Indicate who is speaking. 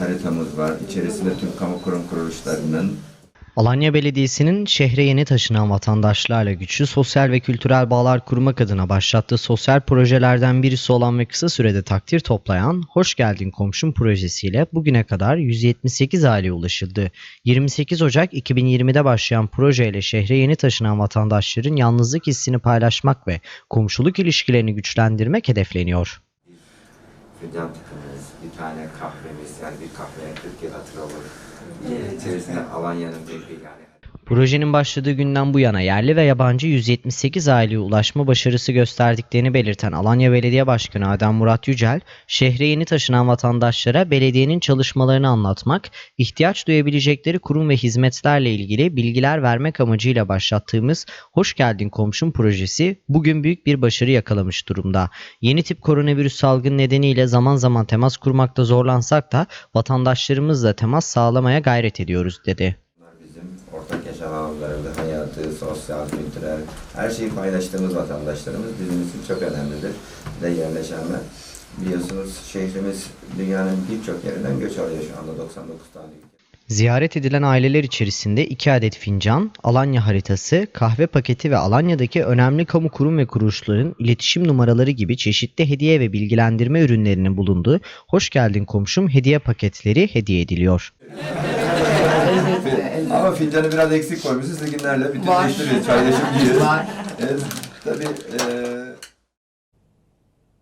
Speaker 1: haritamız var. İçerisinde tüm kamu kurum kuruluşlarının
Speaker 2: Alanya Belediyesi'nin şehre yeni taşınan vatandaşlarla güçlü sosyal ve kültürel bağlar kurmak adına başlattığı sosyal projelerden birisi olan ve kısa sürede takdir toplayan Hoş Geldin Komşum projesiyle bugüne kadar 178 aileye ulaşıldı. 28 Ocak 2020'de başlayan projeyle şehre yeni taşınan vatandaşların yalnızlık hissini paylaşmak ve komşuluk ilişkilerini güçlendirmek hedefleniyor.
Speaker 1: Fincan tıkımız, bir tane kahvemiz yani bir kahveye 40 yıl hatır olur. Ee, İçerisinde Alanya'nın bir yani
Speaker 2: Projenin başladığı günden bu yana yerli ve yabancı 178 aileye ulaşma başarısı gösterdiklerini belirten Alanya Belediye Başkanı Adem Murat Yücel, şehre yeni taşınan vatandaşlara belediyenin çalışmalarını anlatmak, ihtiyaç duyabilecekleri kurum ve hizmetlerle ilgili bilgiler vermek amacıyla başlattığımız Hoş Geldin Komşum projesi bugün büyük bir başarı yakalamış durumda. Yeni tip koronavirüs salgını nedeniyle zaman zaman temas kurmakta zorlansak da vatandaşlarımızla temas sağlamaya gayret ediyoruz dedi.
Speaker 1: Hayatı, sosyal, kültürel, her şeyi paylaştığımız vatandaşlarımız bizim için çok önemlidir. De yerleşenler. Biliyorsunuz şehrimiz dünyanın birçok yerinden göç alıyor şu anda 99 tane ülke.
Speaker 2: Ziyaret edilen aileler içerisinde 2 adet fincan, Alanya haritası, kahve paketi ve Alanya'daki önemli kamu kurum ve kuruluşların iletişim numaraları gibi çeşitli hediye ve bilgilendirme ürünlerinin bulunduğu Hoş Geldin Komşum hediye paketleri hediye ediliyor.
Speaker 1: Ama fincanı biraz eksik koymuşuz. Siz günlerle bütünleştiriyoruz, paylaşım yiyoruz.
Speaker 3: Var.
Speaker 1: Evet, tabii e,